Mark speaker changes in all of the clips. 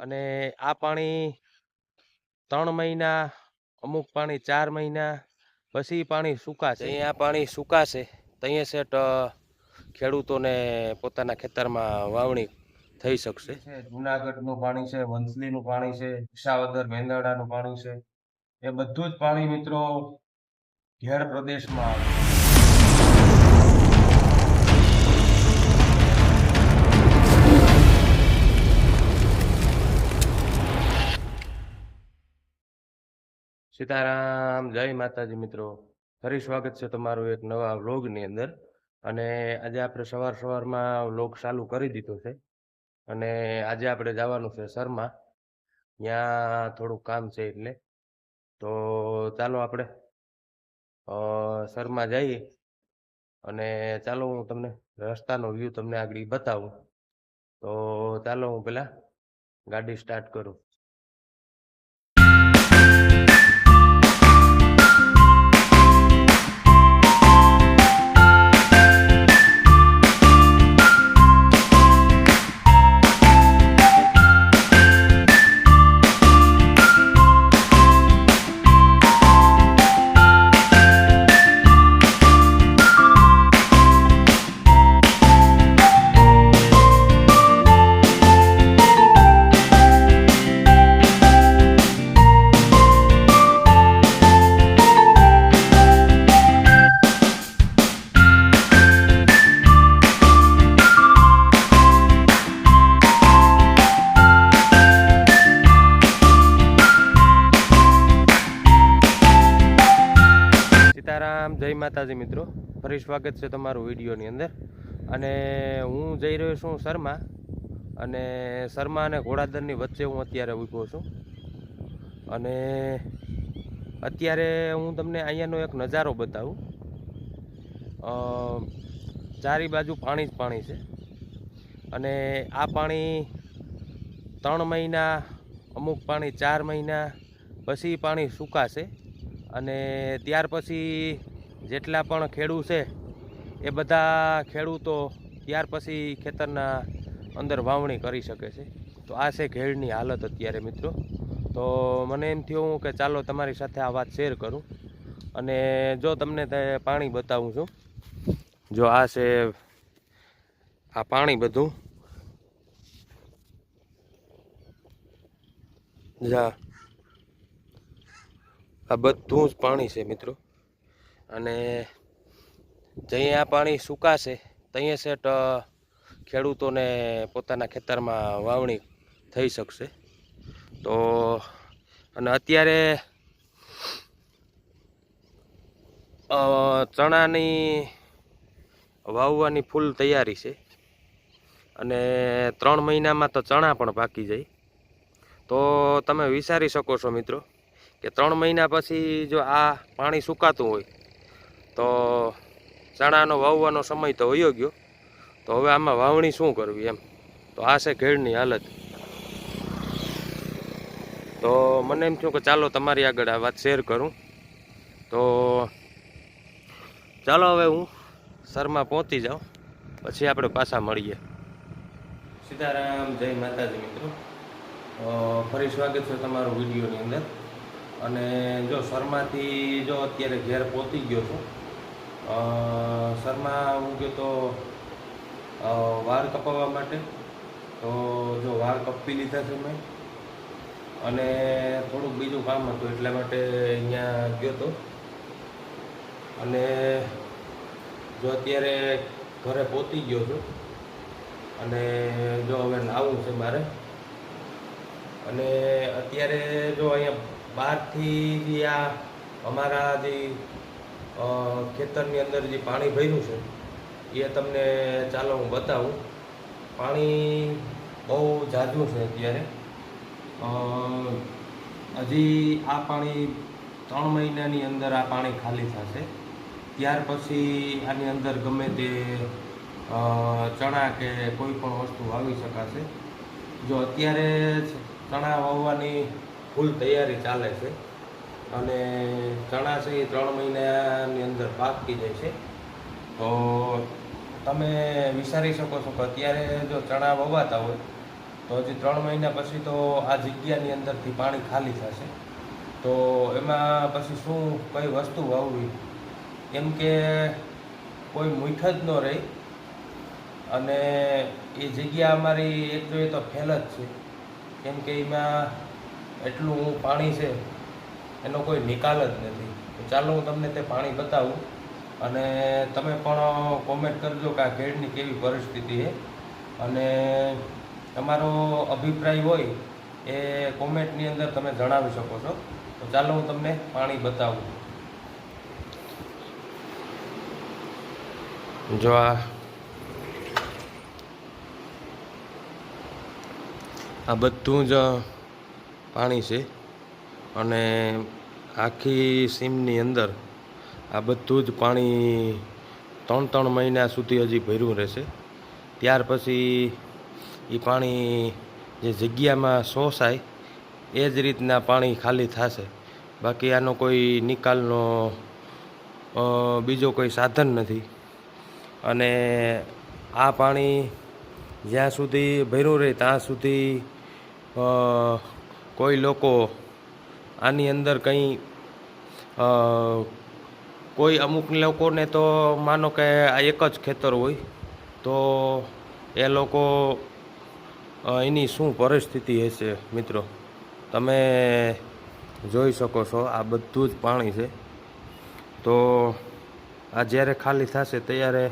Speaker 1: અને આ પાણી ત્રણ મહિના અમુક પાણી ચાર મહિના પછી પાણી સુકાશે. અહીંયા પાણી સુકાશે ત્યાં સેટ ખેડૂતોને પોતાના ખેતરમાં વાવણી થઈ શકશે. જુનાગઢનું પાણી છે વંથલીનું પાણી છે વિસાવદર મેંદરડાનું પાણી છે. એ બધું જ પાણી મિત્રો ઘેર પ્રદેશમાં આવે. સીતારામ, જય માતાજી મિત્રો. ફરી સ્વાગત છે તમારું એક નવા વ્લોગની અંદર. અને આજે આપણે સવાર સવારમાં વ્લોગ ચાલુ કરી દીધો છે. અને આજે આપણે જવાનું છે શર્મા. ત્યાં થોડુંક કામ છે એટલે. તો ચાલો આપણે શરમાં જઈએ. અને ચાલો હું તમને રસ્તાનો વ્યૂ તમને આગળ બતાવું. તો ચાલો હું પેલા ગાડી સ્ટાર્ટ કરું. જય માતાજી મિત્રો. ફરી સ્વાગત છે તમારું વિડીયોની અંદર. અને હું જઈ રહ્યો છું શર્મા. અને શર્મા અને ઘોડાદરની વચ્ચે હું અત્યારે ઊભો છું. અને અત્યારે હું તમને અહીંયાનો એક નજારો બતાવું. ચારી બાજુ પાણી જ પાણી છે. અને આ પાણી ત્રણ મહિના, અમુક પાણી ચાર મહિના, પછી પાણી સુકાશે. અને ત્યાર પછી જેટલા પણ ખેડૂત છે, એ બધા ખેડૂતો ત્યાર પછી ખેતરના અંદર વાવણી કરી શકે છે. તો આ છે ઘેડની હાલત અત્યારે મિત્રો. તો મને એમ થયું કે ચાલો તમારી સાથે આ વાત શેર કરું. અને જો તમને પાણી બતાવું છું. જો આ છે આ પાણી બધું. જા. આ બધું જ પાણી છે મિત્રો. અને જ્યાં આ પાણી સુકાશે ત્યાં સેટ ખેડૂતોને પોતાના ખેતરમાં વાવણી થઈ શકશે. તો, અને અત્યારે ચણાની વાવવાની ફૂલ તૈયારી છે. અને ત્રણ મહિનામાં તો ચણા પણ પાકી જાય. તો તમે વિચારી શકો છો મિત્રો કે ત્રણ મહિના પછી જો આ પાણી સુકાતું હોય તો ચણાનો વાવવાનો સમય તો વયો ગયો. તો હવે આમાં વાવણી શું કરવી એમ? તો આ છે ઘેડની હાલત. તો મને એમ થયું કે ચાલો તમારી આગળ આ વાત શેર કરું. તો ચાલો હવે હું શર્મા પહોંચી જાઉં. પછી આપણે પાછા મળીએ. સીતારામ, જય માતાજી મિત્રો. ફરી સ્વાગત છે તમારું વિડીયોની અંદર. અને જો શર્માથી જો અત્યારે ઘેર પહોંચી ગયો છું શર્મા હું કહેતો વાળ કપાવવા માટે. તો જો વાળ કપી લીધા છે મેં. અને થોડુંક બીજું કામ હતું, એટલા માટે અહીંયા ગયો તો. અને જો અત્યારે ઘરે પહોંચી ગયો છું, અને જો હવે નાવું છે મારે. અને અત્યારે જો અહીંયા બહારથી જે આ અમારા જે ખેતરની અંદર જે પાણી ભર્યું છે, એ તમને ચાલો હું બતાવું. પાણી બહુ ઝાઝું છે અત્યારે. હજી આ પાણી ત્રણ મહિનાની અંદર આ પાણી ખાલી થશે. ત્યાર પછી આની અંદર ગમે તે ચણા કે કોઈ પણ વસ્તુ વાવી શકાશે. જો અત્યારે ચણા વાવવાની ફૂલ તૈયારી ચાલે છે અને ચણા છે એ ત્રણ મહિનાની અંદર પાકી જાય છે. તો તમે વિચારી શકો છો કે અત્યારે જો ચણા વવાતા હોય, તો હજી ત્રણ મહિના પછી તો આ જગ્યાની અંદરથી પાણી ખાલી થશે. તો એમાં પછી શું કઈ વસ્તુ વાવવી? કેમ કે કોઈ મૂઠ જ ન રહી. અને એ જગ્યા અમારી એક જોઈએ તો ફેલ જ છે. કેમ કે એમાં એટલું પાણી છે એનો કોઈ નિકાલ જ નથી. ચાલો હું તમને તે પાણી બતાવું અને તમે પણ કોમેન્ટ કરજો કે આ ખેડની કેવી પરિસ્થિતિ છે. અને તમારો અભિપ્રાય હોય એ કોમેન્ટની અંદર તમે જણાવી શકો છો. તો ચાલો હું તમને પાણી બતાવું. જો આ આ બધું જ પાણી છે. અને આખી સીમની અંદર આ બધું જ પાણી ત્રણ ત્રણ મહિના સુધી હજી ભર્યું રહેશે. ત્યાર પછી એ પાણી જે જગ્યામાં શોષાય, એ જ રીતના પાણી ખાલી થશે. બાકી આનો કોઈ નિકાલનો બીજો કોઈ સાધન નથી. અને આ પાણી જ્યાં સુધી ભર્યું રહે, ત્યાં સુધી કોઈ લોકો આની અંદર કંઈ કોઈ અમુક લોકોને તો માનો કે આ એક જ ખેતર હોય, તો એ લોકો એની શું પરિસ્થિતિ હશે મિત્રો? તમે જોઈ શકો છો, આ બધું જ પાણી છે. તો આ જ્યારે ખાલી થશે ત્યારે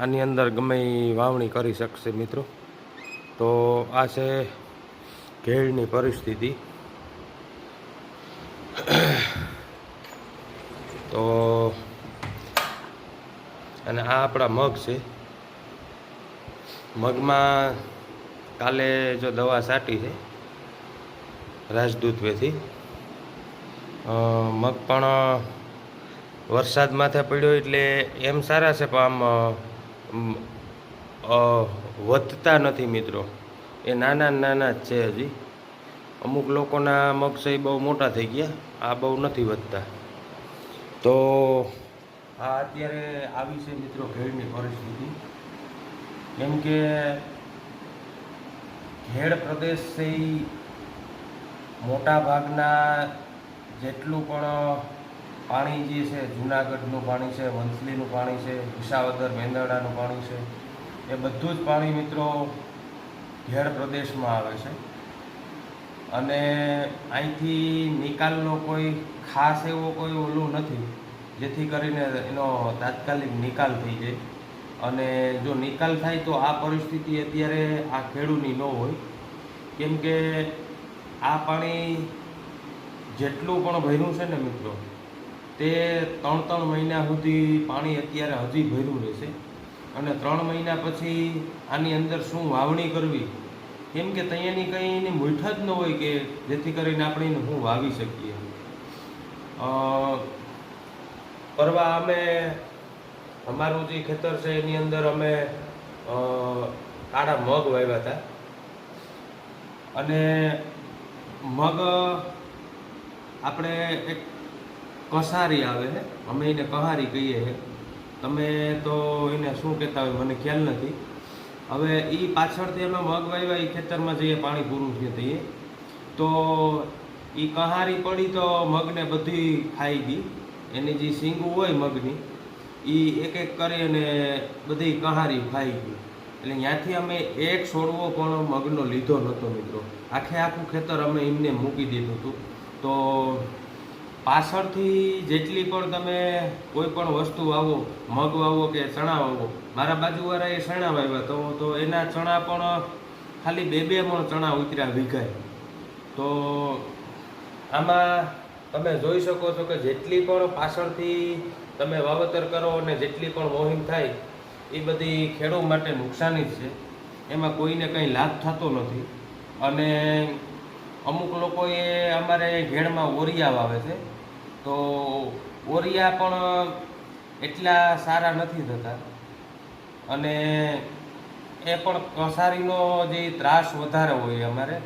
Speaker 1: આની અંદર ગમે વાવણી કરી શકશે મિત્રો. તો આ છે ઘેડની પરિસ્થિતિ. તો અને આ આપણા મગ છે. મગમાં કાલે જો દવા છાંટી છે રાજદૂત વેથી મગ પણ વરસાદ માથે પડ્યો એટલે એમ સારા છે, પણ આમ વધતા નથી મિત્રો. એ નાના નાના જ છે હજી. અમુક લોકોના મગ છે એ બહુ મોટા થઈ ગયા, આ બહુ નથી વધતા. તો આ અત્યારે આવી છે મિત્રો ઘેડની પરિસ્થિતિ. કેમ કે ઘેડ પ્રદેશ છે એ મોટા ભાગના જેટલું પણ પાણી જે છે, જુનાગઢનું પાણી છે, વંથલીનું પાણી છે, વિસાવદર, મેંદરડાનું પાણી છે, એ બધું જ પાણી મિત્રો ઘેડ પ્રદેશમાં આવે છે. અને અહીંથી નિકાલનો કોઈ ખાસ એવો કોઈ ઓલું નથી, જેથી કરીને એનો તાત્કાલિક નિકાલ થઈ જાય. અને જો નિકાલ થાય તો આ પરિસ્થિતિ અત્યારે આ ખેડૂની ન હોય. કેમ કે આ પાણી જેટલું પણ ભર્યું છે ને મિત્રો, તે ત્રણ ત્રણ મહિના સુધી પાણી અત્યારે હજી ભર્યું રહેશે. અને ત્રણ મહિના પછી આની અંદર શું વાવણી કરવી કેમ કે ત્યાંની કંઈ એની મૂઠ જ ન હોય કે જેથી કરીને આપણે એને હું વાવી શકીએ. પરવા અમે, અમારું જે ખેતર છે એની અંદર અમે કાળા મગ વાવ્યા હતા. અને મગ આપણે એક કસારી આવે છે અમે એને કહારી કહીએ છીએ. તમે તો એને શું કહેતા હોય મને ખ્યાલ નથી. હવે એ પાછળથી અમે મગ વાવ્યા એ ખેતરમાં જઈએ, પાણી પૂરું થયું હતું તો એ કહારી પડી તો મગને બધી ખાઈ ગઈ. એની જે સિંગું હોય મગની એ એક એક કરી અને બધી કહારી ખાઈ ગઈ. એટલે ત્યાંથી અમે એક છોડવો પણ મગનો લીધો નહોતો મિત્રો. આખે આખું ખેતર અમે એમને મૂકી દીધું હતું. તો પાછળથી જેટલી પણ તમે કોઈ પણ વસ્તુ વાવો, મગ વાવો કે ચણા વાવો, મારા બાજુવાળાએ ચણા વાવ્યા તો તો એના ચણા પણ ખાલી બે બે પણ ચણા ઉતર્યા વીઘાય તો આમાં તમે જોઈ શકો છો કે જેટલી પણ પાછળથી તમે વાવેતર કરો અને જેટલી પણ મોહિમ થાય, એ બધી ખેડૂત માટે નુકસાની જ છે. એમાં કોઈને કંઈ લાભ થતો નથી. અને અમુક લોકોએ અમારે ઘેડમાં ઓરિયા વાવે છે. તો ઓરિયા પણ એટલા સારા નથી થતા. અને એ પણ કસારીનો જે ત્રાસ વધારે હોય અમારે.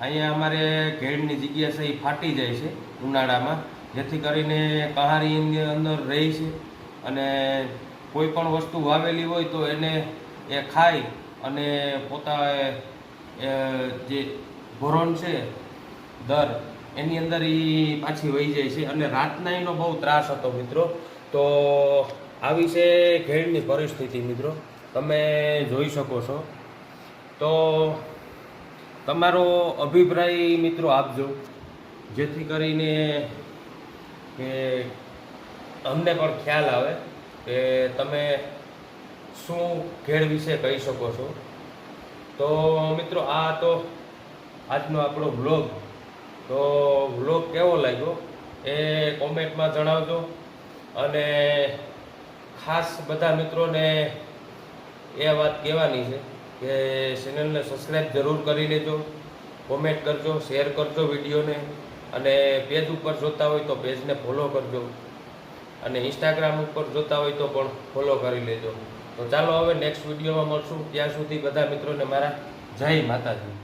Speaker 1: અહીંયા અમારે ઘેડની જગ્યા છે એ ફાટી જાય છે ઉનાળામાં. જેથી કરીને કહારીની અંદર રહે છે. અને કોઈ પણ વસ્તુ વાવેલી હોય તો એને એ ખાય અને પોતા જે ભોરણ છે દર. એની અંદર એ પાછી વહી જાય છે અને રાતના એનો બહુ ત્રાસ હતો મિત્રો. તો આવી છે ઘેડની પરિસ્થિતિ મિત્રો. તમે જોઈ શકો છો. તો તમારો અભિપ્રાય મિત્રો આપજો. જેથી કરીને કે અમને પણ ખ્યાલ આવે કે તમે શું ખેડ વિશે કહી શકો છો. તો મિત્રો આ તો આજનો આપણો વ્લોગ તો વ્લોગ કેવો લાગ્યો એ કોમેન્ટમાં જણાવજો. અને ખાસ બધા મિત્રોને એ વાત કહેવાની છે કે ચેનલને સબસ્ક્રાઈબ જરૂર કરી લેજો કોમેન્ટ કરજો શેર કરજો વિડીયોને, અને પેજ ઉપર જોતા હોય તો પેજને ફોલો કરજો, અને ઇન્સ્ટાગ્રામ ઉપર જોતા હોય તો પણ ફોલો કરી લેજો. તો ચાલો હવે નેક્સ્ટ વિડીયોમાં મળશું. ત્યાં સુધી બધા મિત્રોને મારા જય માતાજી.